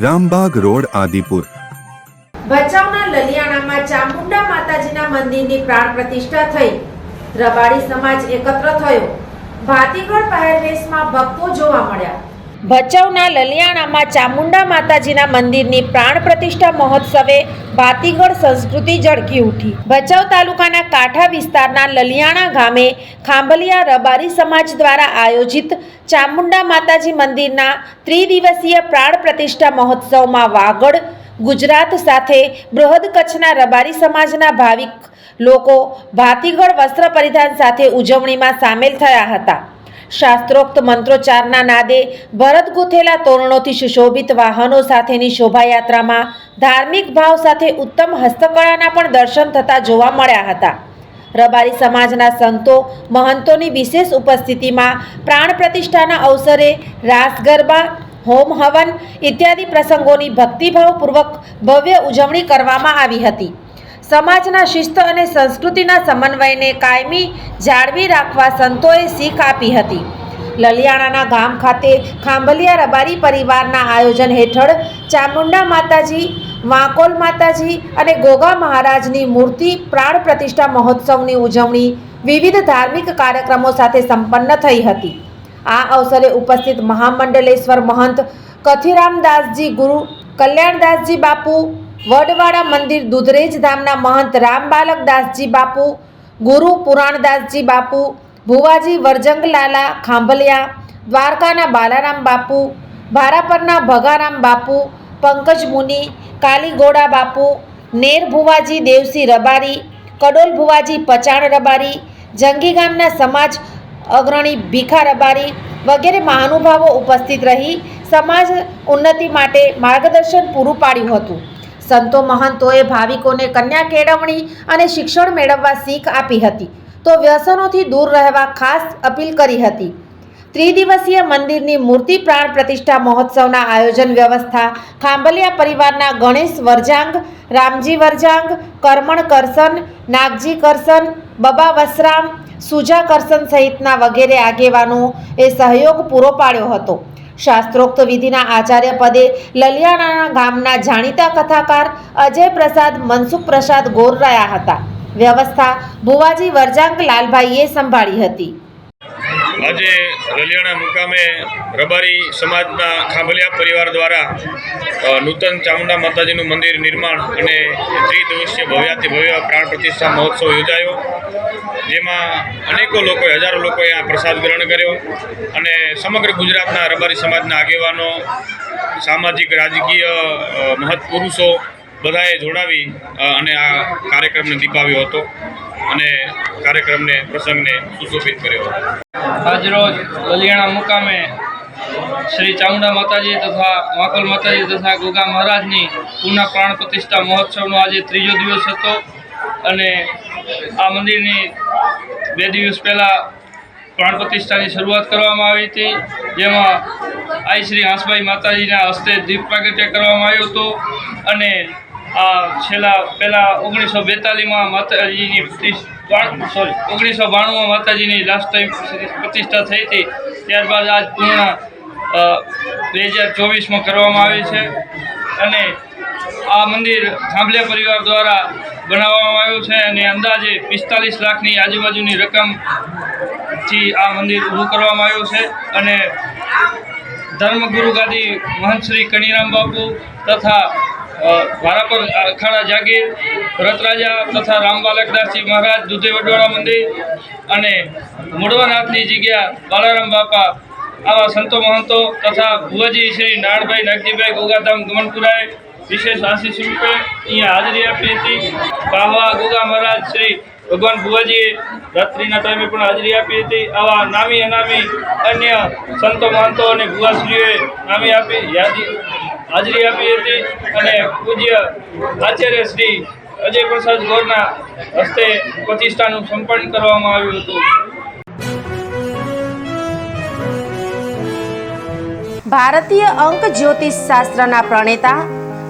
Rambagh road, Adipur. ભચાઉના લલિયાણામાં ચામુંડા માતાજીના મંદિરની પ્રાણ પ્રતિષ્ઠા થઈ. રબાડી સમાજ એકત્ર થયો. ભાતીગળ પહેરવેશમાં ભક્તો જોવા મળ્યા. ભચાઉના લલિયાણામાં ચામુંડા માતાજીના મંદિરની પ્રાણ પ્રતિષ્ઠા મહોત્સવે ભાતીગળ સંસ્કૃતિ ઝળકી ઉઠી. ભચાઉ તાલુકાના કાંઠા વિસ્તારના લલિયાણા ગામે ખાંભલિયા રબારી સમાજ દ્વારા આયોજિત ચામુંડા માતાજી મંદિરના ત્રિદિવસીય પ્રાણ પ્રતિષ્ઠા મહોત્સવમાં વાગડ, ગુજરાત સાથે બૃહદ કચ્છના રબારી સમાજના ભાવિક લોકો ભાતીગળ વસ્ત્ર પરિધાન સાથે ઉજવણીમાં સામેલ થયા હતા. શાસ્ત્રોક્ત મંત્રોચ્ચારના નાદે ભરત ગૂંથેલા તોરણોથી સુશોભિત વાહનો સાથેની શોભાયાત્રામાં ધાર્મિક ભાવ સાથે ઉત્તમ હસ્તકળાના પણ દર્શન થતા જોવા મળ્યા હતા. રબારી સમાજના સંતો, મહંતોની વિશેષ ઉપસ્થિતિમાં પ્રાણ પ્રતિષ્ઠાના અવસરે રાસ ગરબા, હોમ હવન ઇત્યાદિ પ્રસંગોની ભક્તિભાવપૂર્વક ભવ્ય ઉજવણી કરવામાં આવી હતી. સમાજના શિસ્ત અને સંસ્કૃતિના સમન્વયને કાયમી જાળવી રાખવા સંતોએ શીખ આપી હતી. લલિયાણાના ગામ ખાતે ખાંભલિયા રબારી પરિવારના આયોજન હેઠળ ચામુંડા માતાજી, વાંકોલ માતાજી અને ગોગા મહારાજની મૂર્તિ પ્રાણ પ્રતિષ્ઠા મહોત્સવની ઉજવણી વિવિધ ધાર્મિક કાર્યક્રમો સાથે સંપન્ન થઈ હતી. આ અવસરે ઉપસ્થિત મહામંડલેશ્વર મહંત કથિરામદાસજી ગુરુ, કલ્યાણદાસજી બાપુ વડવાડા મંદિર દુધરેજ ધામના મહંત રામબાલકદાસજી બાપુ, ગુરુ પુરાણદાસજી બાપુ, ભુવાજી વરજંગલાલા ખાંભલિયા, દ્વારકાના બાલારામ બાપુ, ભારાપરના ભગારામ બાપુ, પંકજ મુનિ, કાલીગોડા બાપુ, નેર ભુવાજી દેવસી રબારી, કડોલ ભુવાજી પચાણ રબારી, જંગી ગામના સમાજ અગ્રણી ભીખા રબારી વગેરે મહાનુભાવો ઉપસ્થિત રહી સમાજ ઉન્નતિ માટે માર્ગદર્શન પૂરું પાડ્યું હતું. સંતો મહંતોએ ભાવિકોને કન્યા કેળવણી અને શિક્ષણ મેળવવા શીખ આપી હતી તો વ્યસનોથી દૂર રહેવા ખાસ અપીલ કરી હતી. ત્રિદિવસીય મંદિરની મૂર્તિ પ્રાણ પ્રતિષ્ઠા મહોત્સવના આયોજન વ્યવસ્થા, ખાંભલિયા પરિવારના ગણેશ વરજાંગ, રામજી વરજાંગ, કરમણ કરસન, નાગજી કરસન, બબા વસરામ, સુજા કરસન સહિતના વગેરે આગેવાનો એ સહયોગ પૂરો પાડ્યો હતો. શાસ્ત્રોક્ત વિધિના આચાર્ય પદે લલિયાણાના ગામના જાણીતા કથાકાર અજય પ્રસાદ મનસુખ પ્રસાદ ગોર રહ્યા હતા. વ્યવસ્થા ભુવાજી વરજાંગ લાલભાઈએ સંભાળી હતી. આજે રલિયાણા મુકામે રબારી સમાજના ખાંભલિયા પરિવાર દ્વારા નૂતન ચામુંડા માતાજીનું મંદિર નિર્માણ અને ત્રિદિવસીય ભવ્યાતિ ભવ્ય પ્રાણ પ્રતિષ્ઠા મહોત્સવ યોજાયો. જેમાં અનેકો લોકોએ, હજારો લોકોએ આ પ્રસાદ ગ્રહણ કર્યો અને સમગ્ર ગુજરાતના રબારી સમાજના આગેવાનો, સામાજિક, રાજકીય મહત્પુરુષો બધાએ જોડાવી અને આ કાર્યક્રમને દીપાવ્યો હતો અને કાર્યક્રમને, પ્રસંગને સુશોભિત કર્યો આજરોજ લલિયાણા મુકામે શ્રી ચામુંડા માતાજી તથા વાંકોલ માતાજી તથા ગોગા મહારાજની પુનઃ પ્રાણ પ્રતિષ્ઠા મહોત્સવનો આજે ત્રીજો દિવસ હતો અને આ મંદિરની બે દિવસ પહેલાં પ્રાણ પ્રતિષ્ઠાની શરૂઆત કરવામાં આવી હતી. જેમાં આઈ શ્રી હાંસભાઈ માતાજીના હસ્તે દીપ પ્રાગટ્ય કરવામાં આવ્યો હતો. અને આ છેલ્લા પહેલાં ઓગણીસો બેતાલીસમાં માતાજીની સોરી ઓગણીસો બાણુંમાં માતાજીની લાસ્ટ ટાઈમ પ્રતિષ્ઠા થઈ હતી. ત્યારબાદ આજ પૂર્ણ બે હજાર ચોવીસમાં કરવામાં આવી છે. અને આ મંદિર થાંભલિયા પરિવાર દ્વારા બનાવવામાં આવ્યું છે અને અંદાજે પિસ્તાલીસ લાખની આજુબાજુની રકમથી આ મંદિર ઊભું કરવામાં આવ્યું છે અને ધર્મગુરુ ગાદી મહંત શ્રી કણીરામ બાપુ તથા વારાપર અખાડા જાગીર, રતરાજા તથા રામબાલકદાસજી મહારાજ દુધે વડવાળા મંદિર અને મૂળવાનાથની જગ્યા બાલારામ બાપા, આવા સંતો મહંતો તથા ભુવાજી શ્રી નારણભાઈ નાગજીભાઈ ગોગાધામ ગમનપુરાએ વિશેષ આશીષ રૂપે અહીંયા હાજરી આપી હતી. બાહવા ગોગા મહારાજ શ્રી ભગવાન ભુવાજીએ રાત્રિના ટાઈમે પણ હાજરી આપી હતી. આવા નામી અનામી અન્ય સંતો, મહંતો અને ભુવાશ્રીઓએ નામી આપી, યાદી હાજરી આપી હતી અને પૂજ્ય આચાર્ય શ્રી અજય પ્રસાદ ગોરના હસ્તે પ્રતિષ્ઠાનું સંપન્ન કરવામાં આવ્યું હતું. ભારતીય અંક જ્યોતિષ શાસ્ત્રના પ્રણેતા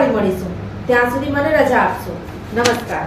ફરી મળીશું. ત્યાં સુધી મને રજા આપશો. નમસ્કાર.